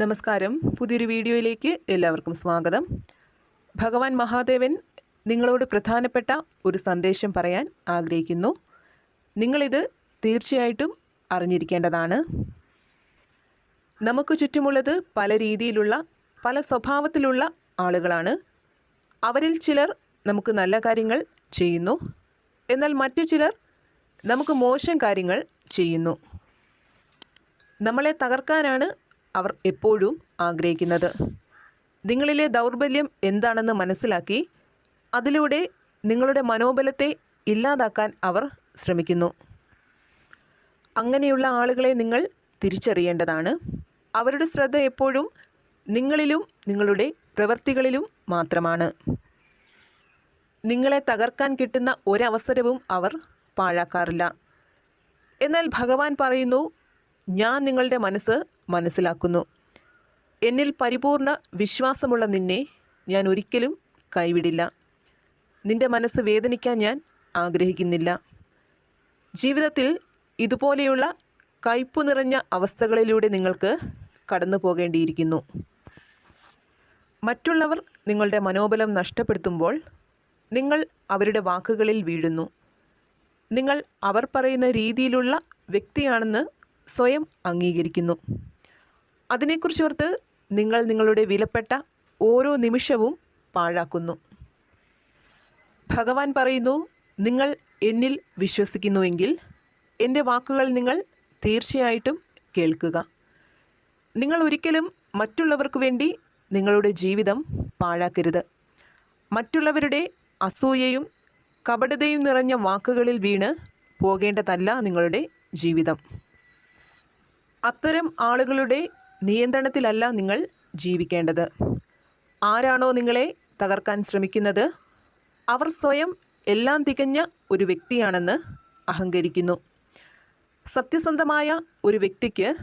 നമസ്കാരം. പുതിയൊരു വീഡിയോയിലേക്ക് എല്ലാവർക്കും സ്വാഗതം. ഭഗവാൻ മഹാദേവൻ നിങ്ങളോട് പ്രധാനപ്പെട്ട ഒരു സന്ദേശം പറയാൻ ആഗ്രഹിക്കുന്നു. നിങ്ങളിത് തീർച്ചയായിട്ടും അറിഞ്ഞിരിക്കേണ്ടതാണ്. നമുക്ക് ചുറ്റുമുള്ളത് പല രീതിയിലുള്ള പല സ്വഭാവത്തിലുള്ള ആളുകളാണ്. അവരിൽ ചിലർ നമുക്ക് നല്ല കാര്യങ്ങൾ ചെയ്യുന്നു. എന്നാൽ മറ്റു ചിലർ നമുക്ക് മോശം കാര്യങ്ങൾ ചെയ്യുന്നു. നമ്മളെ തകർക്കാനാണ് അവർ എപ്പോഴും ആഗ്രഹിക്കുന്നത്. നിങ്ങളിലെ ദൗർബല്യം എന്താണെന്ന് മനസ്സിലാക്കി അതിലൂടെ നിങ്ങളുടെ മനോബലത്തെ ഇല്ലാതാക്കാൻ അവർ ശ്രമിക്കുന്നു. അങ്ങനെയുള്ള ആളുകളെ നിങ്ങൾ തിരിച്ചറിയേണ്ടതാണ്. അവരുടെ ശ്രദ്ധ എപ്പോഴും നിങ്ങളിലും നിങ്ങളുടെ പ്രവൃത്തികളിലും മാത്രമാണ്. നിങ്ങളെ തകർക്കാൻ കിട്ടുന്ന ഒരവസരവും അവർ പാഴാക്കാറില്ല. എന്നാൽ ഭഗവാൻ പറയുന്നു ഞാൻ നിങ്ങളുടെ മനസ്സ് മനസ്സിലാക്കുന്നു. എന്നിൽ പരിപൂർണ വിശ്വാസമുള്ള നിന്നെ ഞാൻ ഒരിക്കലും കൈവിടില്ല. നിന്റെ മനസ്സ് വേദനിക്കാൻ ഞാൻ ആഗ്രഹിക്കുന്നില്ല. ജീവിതത്തിൽ ഇതുപോലെയുള്ള കയ്പു നിറഞ്ഞ അവസ്ഥകളിലൂടെ നിങ്ങൾക്ക് കടന്നു പോകേണ്ടിയിരിക്കുന്നു. മറ്റുള്ളവർ നിങ്ങളുടെ മനോബലം നഷ്ടപ്പെടുത്തുമ്പോൾ നിങ്ങൾ അവരുടെ വാക്കുകളിൽ വീഴുന്നു. നിങ്ങൾ അവർ പറയുന്ന രീതിയിലുള്ള വ്യക്തിയാണെന്ന് സ്വയം അംഗീകരിക്കുന്നു. അതിനെക്കുറിച്ചോർത്ത് നിങ്ങൾ നിങ്ങളുടെ വിലപ്പെട്ട ഓരോ നിമിഷവും പാഴാക്കുന്നു. ഭഗവാൻ പറയുന്നു നിങ്ങൾ എന്നിൽ വിശ്വസിക്കുന്നുവെങ്കിൽ എന്റെ വാക്കുകൾ നിങ്ങൾ തീർച്ചയായിട്ടും കേൾക്കുക. നിങ്ങൾ ഒരിക്കലും മറ്റുള്ളവർക്ക് വേണ്ടി നിങ്ങളുടെ ജീവിതം പാഴാക്കരുത്. മറ്റുള്ളവരുടെ അസൂയയും കപടതയും നിറഞ്ഞ വാക്കുകളിൽ വീണ് പോകേണ്ടതല്ല നിങ്ങളുടെ ജീവിതം. അത്തരം ആളുകളുടെ നിയന്ത്രണത്തിലല്ല നിങ്ങൾ ജീവിക്കേണ്ടത്. ആരാണോ നിങ്ങളെ തകർക്കാൻ ശ്രമിക്കുന്നത്? അവർ സ്വയം എല്ലാം തികഞ്ഞ ഒരു വ്യക്തിയാണെന്ന് അഹങ്കരിക്കുന്നു. സത്യസന്ധമായ ഒരു വ്യക്തിക്ക്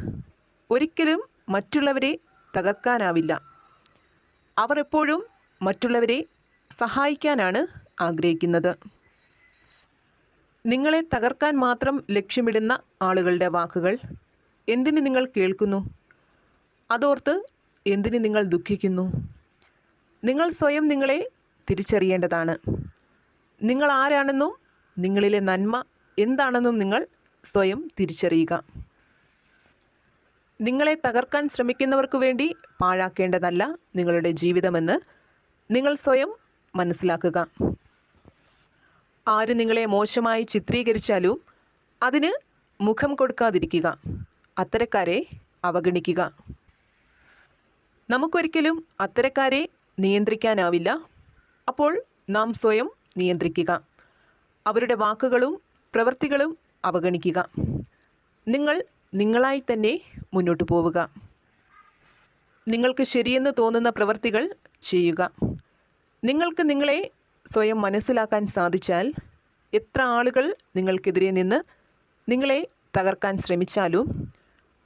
ഒരിക്കലും മറ്റുള്ളവരെ തകർക്കാനാവില്ല. അവർ എപ്പോഴും മറ്റുള്ളവരെ സഹായിക്കാനാണ് ആഗ്രഹിക്കുന്നത്. നിങ്ങളെ തകർക്കാൻ മാത്രം ലക്ഷ്യമിടുന്ന ആളുകളുടെ വാക്കുകൾ എന്തിന് നിങ്ങൾ കേൾക്കുന്നു? അതോർത്ത് എന്തിന് നിങ്ങൾ ദുഃഖിക്കുന്നു? നിങ്ങൾ സ്വയം നിങ്ങളെ തിരിച്ചറിയേണ്ടതാണ്. നിങ്ങൾ ആരാണെന്നും നിങ്ങളിലെ നന്മ എന്താണെന്നും നിങ്ങൾ സ്വയം തിരിച്ചറിയുക. നിങ്ങളെ തകർക്കാൻ ശ്രമിക്കുന്നവർക്ക് വേണ്ടി പാഴാക്കേണ്ടതല്ല നിങ്ങളുടെ ജീവിതമെന്ന് നിങ്ങൾ സ്വയം മനസ്സിലാക്കുക. ആര് നിങ്ങളെ മോശമായി ചിത്രീകരിച്ചാലും അതിന് മുഖം കൊടുക്കാതിരിക്കുക. അത്തരക്കാരെ അവഗണിക്കുക. നമുക്കൊരിക്കലും അത്തരക്കാരെ നിയന്ത്രിക്കാനാവില്ല. അപ്പോൾ നാം സ്വയം നിയന്ത്രിക്കുക. അവരുടെ വാക്കുകളും പ്രവൃത്തികളും അവഗണിക്കുക. നിങ്ങൾ നിങ്ങളായി തന്നെ മുന്നോട്ട് പോവുക. നിങ്ങൾക്ക് ശരിയെന്ന് തോന്നുന്ന പ്രവൃത്തികൾ ചെയ്യുക. നിങ്ങൾക്ക് നിങ്ങളെ സ്വയം മനസ്സിലാക്കാൻ സാധിച്ചാൽ എത്ര ആളുകൾ നിങ്ങൾക്കെതിരെ നിന്ന് നിങ്ങളെ തകർക്കാൻ ശ്രമിച്ചാലും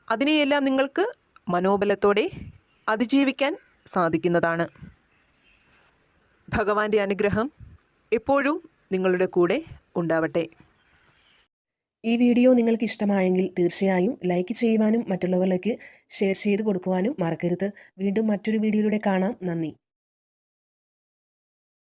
അതിനെയെല്ലാം നിങ്ങൾക്ക് മനോബലത്തോടെ അതിജീവിക്കാൻ സാധിക്കുന്നതാണ്. ഭഗവാന്റെ അനുഗ്രഹം എപ്പോഴും നിങ്ങളുടെ കൂടെ ഉണ്ടാവട്ടെ. ഈ വീഡിയോ നിങ്ങൾക്ക് ഇഷ്ടമായെങ്കിൽ തീർച്ചയായും ലൈക്ക് ചെയ്യുവാനും മറ്റുള്ളവരിലേക്ക് ഷെയർ ചെയ്ത് കൊടുക്കുവാനും മറക്കരുത്. വീണ്ടും മറ്റൊരു വീഡിയോയിലൂടെ കാണാം. നന്ദി.